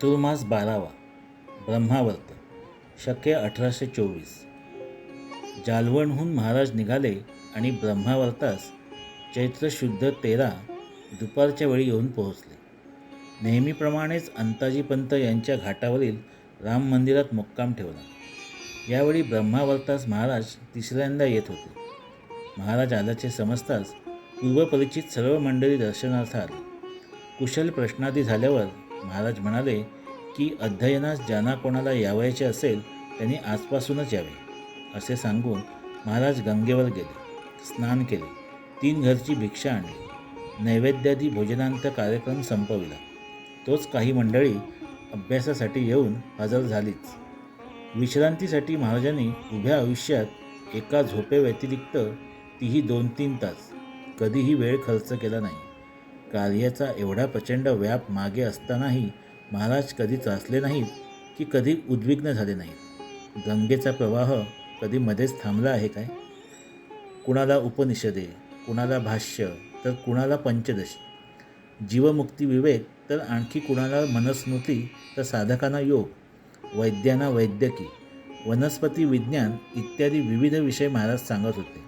चातुर्मास बारावा ब्रह्मावर्त शक्य अठराशे चोवीस. जालवणहून महाराज निघाले आणि ब्रह्मावर्तास चैत्र शुद्ध तेरा दुपारच्या वेळी येऊन पोहोचले. नेहमीप्रमाणेच अंताजीपंत यांच्या घाटावरील राम मंदिरात मुक्काम ठेवला. यावेळी ब्रह्मावर्तास महाराज तिसऱ्यांदा येत होते. महाराज आल्याचे समजताच पूर्वपरिचित सर्व मंडळी दर्शनार्थ आली. कुशल प्रश्नादी झाल्यावर महाराज म्हणाले की अध्ययनास ज्यांना कोणाला यावायचे असेल त्यांनी आजपासूनच यावे असे सांगून महाराज गंगेवर गेले स्नान केले तीन घरची भिक्षा आणली नैवेद्यादी भोजनांत कार्यक्रम संपविला. तोच काही मंडळी अभ्यासासाठी येऊन हजर झालीच. विश्रांतीसाठी महाराजांनी उभ्या आयुष्यात एका झोपेव्यतिरिक्त तीही दोन तीन तास कधीही वेळ खर्च केला नाही. कार्याचा एवढा प्रचंड व्याप मागे असतानाही महाराज कधी त्रासले नाहीत की कधी उद्विग्न झाले नाहीत. गंगेचा प्रवाह कधी मध्येच थांबला आहे काय? कुणाला उपनिषदे कुणाला भाष्य तर कुणाला पंचदशी? जीवमुक्ती विवेक तर आणखी कुणाला मनस्मृती तर साधकांना योग वैद्यांना वैद्यकी वनस्पती विज्ञान इत्यादी विविध विषय महाराज सांगत होते.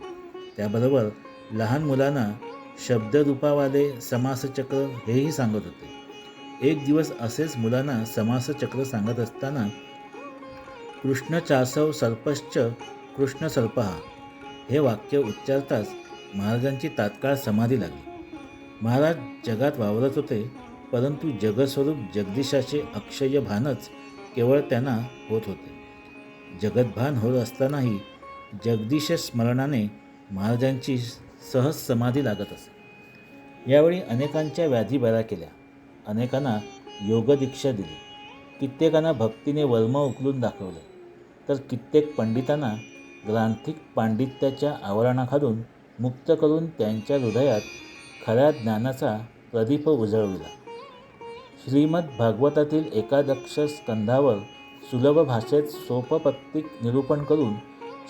त्याबरोबर लहान मुलांना शब्दरूपावाले समासचक्र हेही सांगत होते. एक दिवस असेच मुलांना समासचक्र सांगत असताना कृष्ण चासव सर्पश्च कृष्ण सर्पहा हे वाक्य उच्चारताच महाराजांची तात्काळ समाधी लागली. महाराज जगात वावरत होते परंतु जगस्वरूप जगदीशाचे अक्षय भानच केवळ त्यांना होत होते. जगतभान होत असतानाही जगदीश स्मरणाने महाराजांची सहज समाधी लागत असे. यावेळी अनेकांच्या व्याधी बऱ्या केल्या. अनेकांना योगदीक्षा दिली. कित्येकांना भक्तीने वर्म उकलून दाखवले. तर कित्येक पंडितांना ग्रांथिक पांडित्याच्या आवरणाखालून मुक्त करून त्यांच्या हृदयात खऱ्या ज्ञानाचा प्रदीप उजळविला. श्रीमद भागवतातील एकादक्ष स्कंधावर सुलभ भाषेत सोपपत्तिक निरूपण करून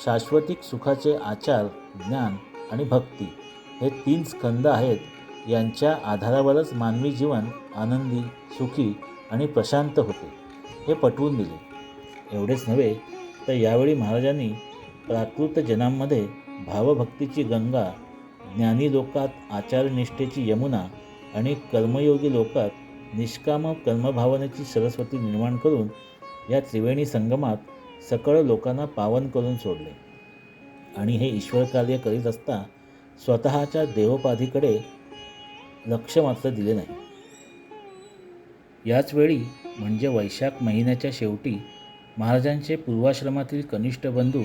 शाश्वतिक सुखाचे आचार ज्ञान आणि भक्ती हे तीन स्कंद आहेत. यांच्या आधारावरच मानवी जीवन आनंदी सुखी आणि प्रशांत होते. हे पटवून दिले. एवढेच नव्हे तर यावेळी महाराजांनी प्राकृत जनांमध्ये भावभक्तीची गंगा ज्ञानी लोकात आचारनिष्ठेची यमुना आणि कर्मयोगी लोकात निष्काम कर्मभावनेची सरस्वती निर्माण करून या त्रिवेणी संगमात सकळ लोकांना पावन करून सोडले. आणि हे ईश्वर कार्य करीत असता स्वतःच्या देवोपाधीकडे लक्ष मात्र दिले नाही. याचवेळी म्हणजे वैशाख महिन्याच्या शेवटी महाराजांचे पूर्वाश्रमातील कनिष्ठ बंधू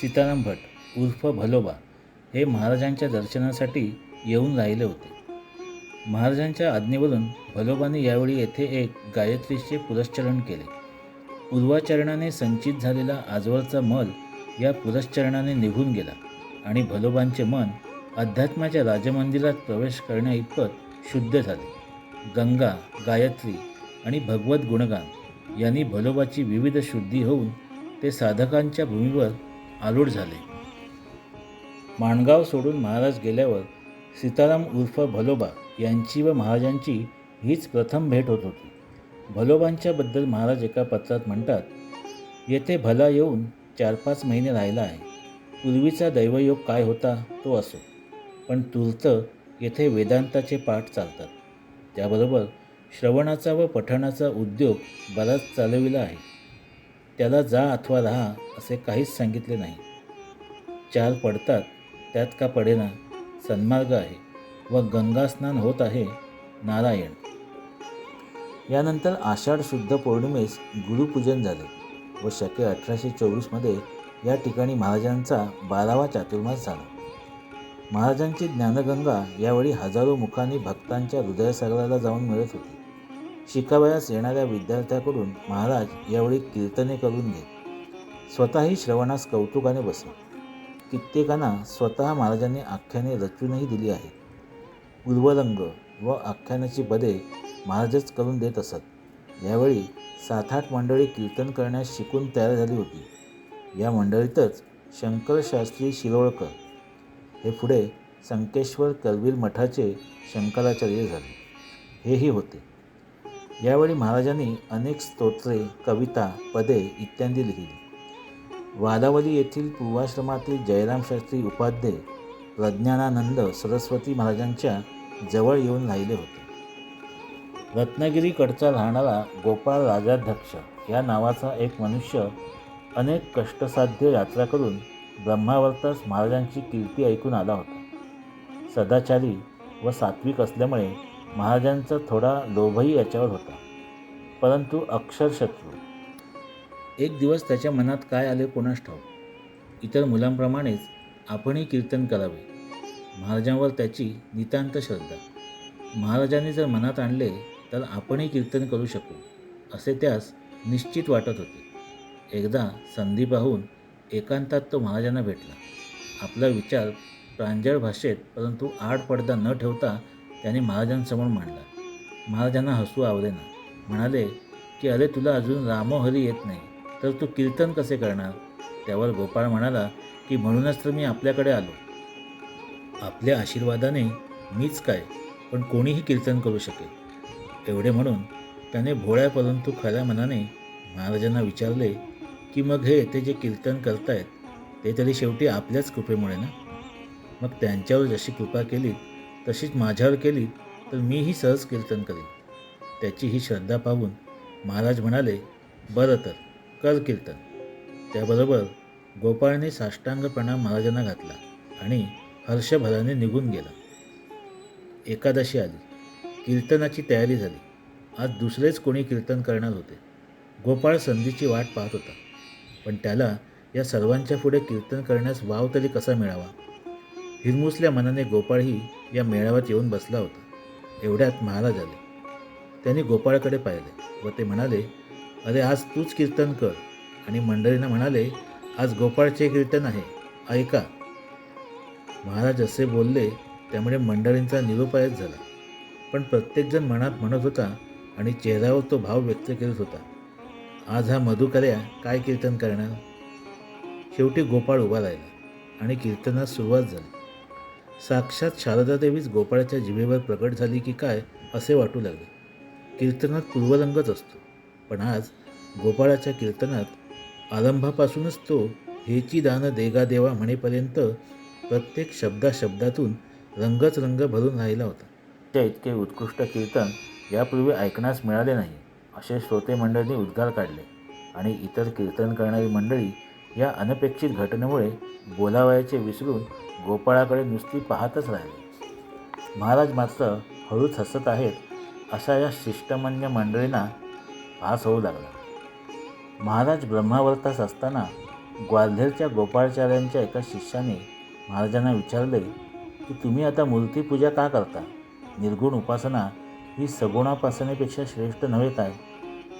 सीताराम भट उर्फ भलोबा हे महाराजांच्या दर्शनासाठी येऊन राहिले होते. महाराजांच्या आज्ञेवरून भलोबाने यावेळी येथे एक गायत्रीचे पुरश्चरण केले. पूर्वाचरणाने संचित झालेला आजवरचा मल या पुरश्चरणाने निघून गेला आणि भलोबांचे मन अध्यात्माच्या राजमंदिरात प्रवेश करण्याइतपत शुद्ध झाले. गंगा गायत्री आणि भगवत गुणगान यांनी भलोबाची विविध शुद्धी होऊन ते साधकांच्या भूमीवर आरूढ झाले. माणगाव सोडून महाराज गेल्यावर सीताराम उर्फ भलोबा यांची व महाराजांची हीच प्रथम भेट होत होती. भलोबांच्याबद्दल महाराज एका पत्रात म्हणतात येथे भला येऊन चार पाच महिने राहिला आहे. पूर्वीचा दैवयोग काय होता तो असो. पण तूर्त येथे वेदांताचे पाठ चालतात. त्याबरोबर श्रवणाचा व पठणाचा उद्योग बराच चालविला आहे. त्याला जा अथवा राहा असे काहीच सांगितले नाही. चार पडतात त्यात का पडेना सन्मार्ग आहे व गंगास्नान होत आहे नारायण. यानंतर आषाढ शुद्ध पौर्णिमेस गुरुपूजन झाले. व शके अठराशे चोवीसमध्ये या ठिकाणी महाराजांचा बारावा चातुर्मास झाला. महाराजांची ज्ञानगंगा यावेळी हजारो मुखांनी भक्तांच्या हृदयसागराला जाऊन मिळत होती. शिकावयास येणाऱ्या विद्यार्थ्याकडून महाराज यावेळी कीर्तने करून घेत स्वतःही श्रवणास कौतुकाने बसत कित्येकांना स्वतः महाराजांनी आख्याने रचूनही दिली आहेत. उर्वरंग व आख्यानाची बदे महाराजच करून देत असत. यावेळी सात आठ मंडळी कीर्तन करण्यास शिकून तयार झाली होती. या मंडळीतच शंकरशास्त्री शिरोळकर हे पुढे संकेश्वर करवीर मठाचे शंकराचार्य झाले. हेही होते. यावेळी महाराजांनी अनेक स्तोत्रे कविता पदे इत्यादी लिहिली. वादावली येथील पूर्वाश्रमातील जयराम शास्त्री उपाध्ये प्रज्ञानानंद सरस्वती महाराजांच्या जवळ येऊन राहिले होते. रत्नागिरीकडचा राहणारा गोपाळ राजाध्यक्ष या नावाचा एक मनुष्य अनेक कष्टसाध्य यात्रा करून ब्रह्मावर्तास महाराजांची कीर्ती ऐकून आला होता. सदाचारी व सात्विक असल्यामुळे महाराजांचा थोडा लोभही याच्यावर होता. परंतु अक्षरशत्रू. एक दिवस त्याच्या मनात काय आले कोणास ठाऊक? इतर मुलांप्रमाणेच आपणही कीर्तन करावे. महाराजांवर त्याची नितांत श्रद्धा. महाराजांनी जर मनात आणले तर आपणही कीर्तन करू शकू असे त्यास निश्चित वाटत होते. एकदा संधी पाहून एकांतात तो महाराजांना भेटला. आपला विचार प्रांजळ भाषेत परंतु आड पडदा न ठेवता त्याने महाराजांसमोर मांडला. महाराजांना हसू आवडेना. म्हणाले की अरे तुला अजून रामोहरी येत नाही तर तू कीर्तन कसे करणार? त्यावर गोपाळ म्हणाला की म्हणूनच तर मी आपल्याकडे आलो. आपल्या आशीर्वादाने मीच काय पण कोणीही कीर्तन करू शकेल. एवढे म्हणून त्याने भोळ्या परंतु खऱ्या मनाने महाराजांना विचारले की मग हे ते जे कीर्तन करतायत ते तरी शेवटी आपल्याच कृपेमुळे ना? मग त्यांच्यावर जशी कृपा केली तशीच माझ्यावर केली तर मीही सहज कीर्तन करेन. त्याची ही श्रद्धा पाहून महाराज म्हणाले बरं तर कर कीर्तन. त्याबरोबर गोपाळने साष्टांग प्रणाम महाराजांना घातला आणि हर्षभराने निघून गेला. एकादशी आली. कीर्तनाची तयारी झाली. आज दुसरेच कोणी कीर्तन करणार होते. गोपाळ संधीची वाट पाहत होता. पण त्याला या सर्वांच्या पुढे कीर्तन करण्यास वाव तरी कसा मिळावा? हिरमुसल्या मनाने गोपाळही या मेळाव्यात येऊन बसला होता. एवढ्यात महाराज आले. त्यांनी गोपाळकडे पाहिले व ते म्हणाले अरे आज तूच कीर्तन कर. आणि मंडळींना म्हणाले आज गोपाळचे कीर्तन आहे. ऐका. महाराज असे बोलले त्यामुळे मंडळींचा निरुपायच झाला. पण प्रत्येकजण मनात म्हणत होता आणि चेहऱ्यावर तो भाव व्यक्त करत होता. आज हा मधुकऱ्या काय कीर्तन करणार? शेवटी गोपाळ उभा राहिला आणि कीर्तनास सुरुवात झाली. साक्षात शारदादेवीच गोपाळाच्या जिभेवर प्रकट झाली की काय असे वाटू लागले. कीर्तनात पूर्वरंगच असतो पण आज गोपाळाच्या कीर्तनात आरंभापासूनच तो हेची दान देगा देवा म्हणेपर्यंत प्रत्येक शब्दा शब्दातून रंगच रंग भरून राहिला होता. त्या इतके उत्कृष्ट कीर्तन यापूर्वी ऐकण्यास मिळाले नाही असे श्रोते मंडळींनी उद्गार काढले. आणि इतर कीर्तन करणारी मंडळी या अनपेक्षित घटनेमुळे बोलावयाचे विसरून गोपाळाकडे नुसती पाहतच राहिले. महाराज मात्र हळूच हसत आहेत अशा या शिष्टमान्य मंडळींना भास होऊ लागला. महाराज ब्रह्मावर्तास असताना ग्वाल्हेरच्या गोपाळाचार्यांच्या एका शिष्याने महाराजांना विचारले की तुम्ही आता मूर्तीपूजा का करता? निर्गुण उपासना ही सगुणापासनेपेक्षा श्रेष्ठ नव्हे काय?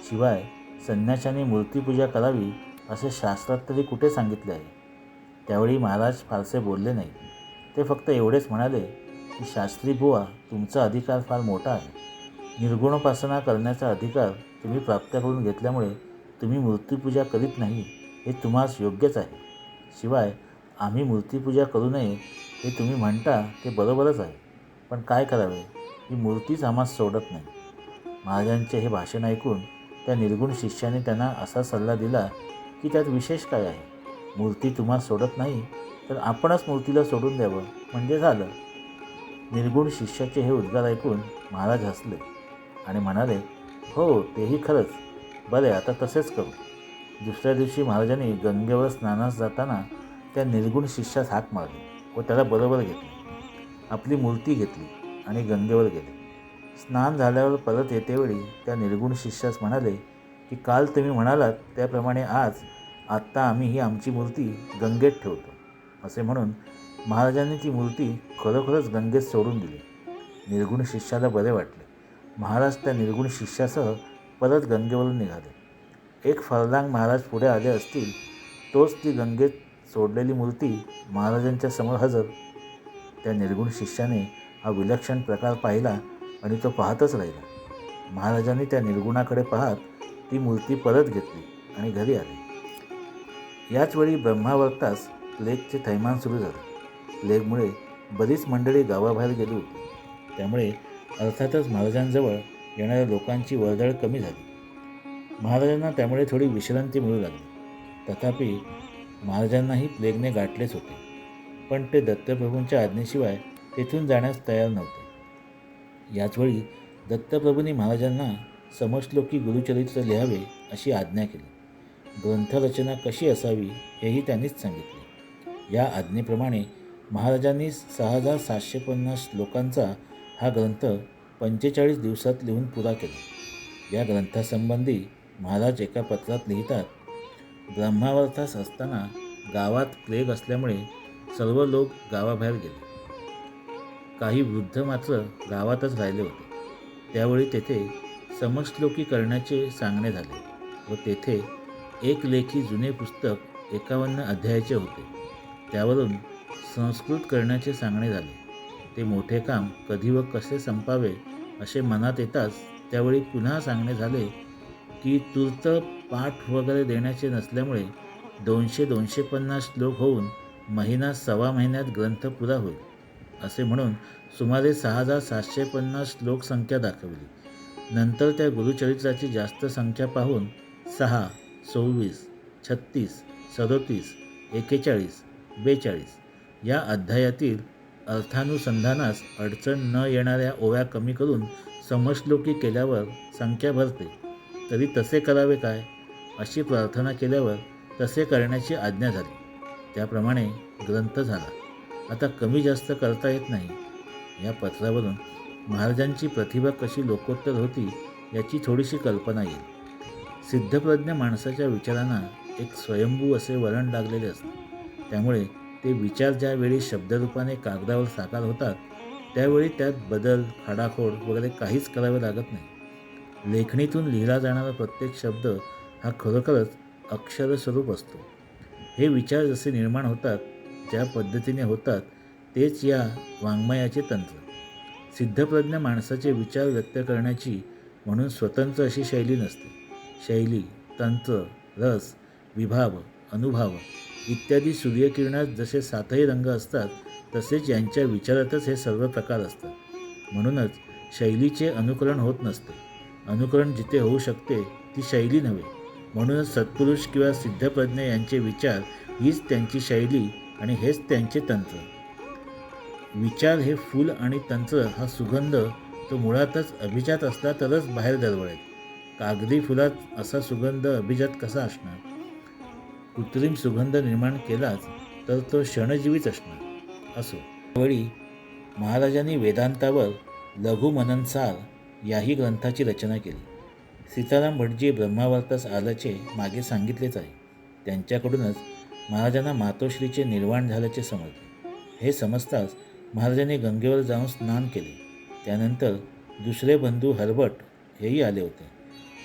शिवाय संन्याशाने मूर्तीपूजा करावी असे शास्त्रात तरी कुठे सांगितले आहे? त्यावेळी महाराज फारसे बोलले नाही. ते फक्त एवढेच म्हणाले की शास्त्री बुवा तुमचा अधिकार फार मोठा आहे. निर्गुणोपासना करण्याचा अधिकार तुम्ही प्राप्त करून घेतल्यामुळे तुम्ही मूर्तीपूजा करीत नाही हे तुम्हास योग्यच आहे. शिवाय आम्ही मूर्तीपूजा करू नये हे तुम्ही म्हणता ते बरोबरच आहे. पण काय करावे? ही मूर्तीच आम्हास सोडत नाही. महाराजांचे हे भाषण ऐकून त्या निर्गुण शिष्याने त्यांना असा सल्ला दिला की त्यात विशेष काय आहे? मूर्ती तुम्हाला सोडत नाही तर आपणच मूर्तीला सोडून द्यावं. म्हणजे झालं. निर्गुण शिष्याचे हे उद्गार ऐकून महाराज हसले आणि म्हणाले हो तेही खरंच. बरे आता तसेच करू. दुसऱ्या दिवशी महाराजांनी गंगेवर स्नानास जाताना त्या निर्गुण शिष्यास हाक मारली व त्याला बरोबर घेतले. आपली मूर्ती घेतली आणि गंगेवर गेले. स्नान झाल्यावर परत येतेवेळी त्या निर्गुण शिष्यास म्हणाले की काल तुम्ही म्हणालात त्याप्रमाणे आज आत्ता आम्ही ही आमची मूर्ती गंगेत ठेवतो. असे म्हणून महाराजांनी ती मूर्ती खरोखरच गंगेत सोडून दिली. निर्गुण शिष्याला बरे वाटले. महाराज त्या निर्गुण शिष्यासह परत गंगेवरून निघाले. एक फरलांग महाराज पुढे आले असतील तोच ती गंगेत सोडलेली मूर्ती महाराजांच्या समोर हजर त्या निर्गुण शिष्याने हा विलक्षण प्रकार पाहिला आणि तो पाहतच राहिला. महाराजांनी त्या निर्गुणाकडे पाहत ती मूर्ती परत घेतली आणि घरी आली. याचवेळी ब्रह्मावर्तास प्लेगचे थैमान सुरू झाले. प्लेगमुळे बरीच मंडळी गावाबाहेर गेली होती. त्यामुळे अर्थातच महाराजांजवळ येणाऱ्या लोकांची वर्दळ कमी झाली. महाराजांना त्यामुळे थोडी विश्रांती मिळू लागली. तथापि महाराजांनाही प्लेगने गाठलेच होते. पण ते दत्तप्रभूंच्या आज्ञेशिवाय तेथून जाण्यास तयार नव्हते. याचवेळी दत्तप्रभूंनी महाराजांना समश्लोकी गुरुचरित्र लिहावे अशी आज्ञा केली. ग्रंथरचना कशी असावी हेही त्यांनीच सांगितले. या आज्ञेप्रमाणे महाराजांनी सहा हजार सातशे पन्नास श्लोकांचा हा ग्रंथ पंचेचाळीस दिवसात लिहून पुरा केला. या ग्रंथासंबंधी महाराज एका पत्रात लिहितात ब्रह्मावर्थास असताना गावात प्लेग असल्यामुळे सर्व लोक गावाबाहेर गेले. काही वृद्ध मात्र गावातच राहिले होते. त्यावेळी तेथे समश्लोकी करण्याचे सांगणे झाले व तेथे एक लेखी जुने पुस्तक एकावन्न अध्यायाचे होते. त्यावरून संस्कृत करण्याचे सांगणे झाले. ते मोठे काम कधी व कसे संपावे असे मनात येताच त्यावेळी पुन्हा सांगणे झाले की तूर्त पाठ वगैरे देण्याचे नसल्यामुळे दोनशे दोनशे पन्नास श्लोक होऊन महिना सव्वा महिन्यात ग्रंथ पुरा होईल असे म्हणून सुमारे सहा हजार सातशे पन्नास लोकसंख्या दाखवली. नंतर त्या गुरुचरित्राची जास्त संख्या पाहून सहा सव्वीस छत्तीस सदोतीस एकेचाळीस बेचाळीस या अध्यायातील अर्थानुसंधानास अडचण न येणाऱ्या ओव्या कमी करून समश्लोकी केल्यावर संख्या भरते. तरी तसे करावे काय? अशी प्रार्थना केल्यावर तसे करण्याची आज्ञा झाली. त्याप्रमाणे ग्रंथ झाला. आता कमी जास्त करता येत नाही. या पत्रावरून महाराजांची प्रतिभा कशी लोकोत्तर होती याची थोडीशी कल्पना येईल. सिद्धप्रज्ञ माणसाच्या विचारांना एक स्वयंभू असे वळण लागलेले असते. त्यामुळे ते विचार ज्यावेळी शब्दरूपाने कागदावर साकार होतात त्यावेळी त्यात बदल खाडाखोड वगैरे काहीच करावे लागत नाही. लेखणीतून लिहिला जाणारा प्रत्येक शब्द हा खरोखरच अक्षरस्वरूप असतो. हे विचार जसे निर्माण होतात ज्या पद्धतीने होतात तेच या वाङ्मयाचे तंत्र. सिद्धप्रज्ञ माणसाचे विचार व्यक्त करण्याची म्हणून स्वतंत्र अशी शैली नसते. शैली तंत्र रस विभाव अनुभाव इत्यादी सूर्यकिरणात जसे सातही रंग असतात तसेच यांच्या विचारातच हे सर्व प्रकार असतात. म्हणूनच शैलीचे अनुकरण होत नसते. अनुकरण जिथे होऊ शकते ती शैली नव्हे. म्हणूनच सत्पुरुष किंवा सिद्धप्रज्ञ यांचे विचार हीच त्यांची शैली आणि हेच त्यांचे तंत्र. विचार हे फूल आणि तंत्र हा सुगंध तो मुळातच अभिजात असला तरच बाहेर दरवळेल. कागदी फुलात असा सुगंध अभिजात कसा असणार? कृत्रिम सुगंध निर्माण केलाच तर तो क्षणजीवीच असणार. असो. त्यावेळी महाराजांनी वेदांतावर लघुमननसार याही ग्रंथाची रचना केली. सीताराम भटजी ब्रह्मावर्तास आल्याचे मागे सांगितलेच आहे. त्यांच्याकडूनच महाराजांना मातोश्रीचे निर्वाण झाल्याचे समजले. हे समजताच महाराजांनी गंगेवर जाऊन स्नान केले. त्यानंतर दुसरे बंधू हरभट हेही आले होते.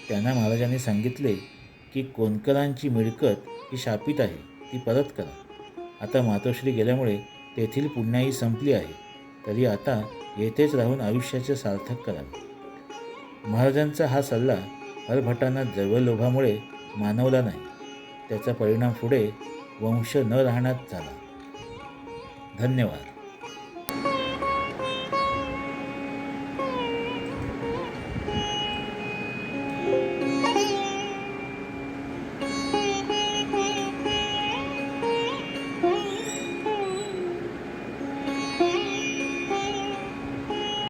त्यांना महाराजांनी सांगितले की कोणकरांची मिळकत ही शापित आहे ती परत करा. आता मातोश्री गेल्यामुळे तेथील पुण्याही संपली आहे. तरी आता येथेच राहून आयुष्याचे सार्थक करावे. महाराजांचा हा सल्ला हरभटांना जैवलोभामुळे मानवला नाही. त्याचा परिणाम पुढे वंश न राहण्यात झाला. धन्यवाद.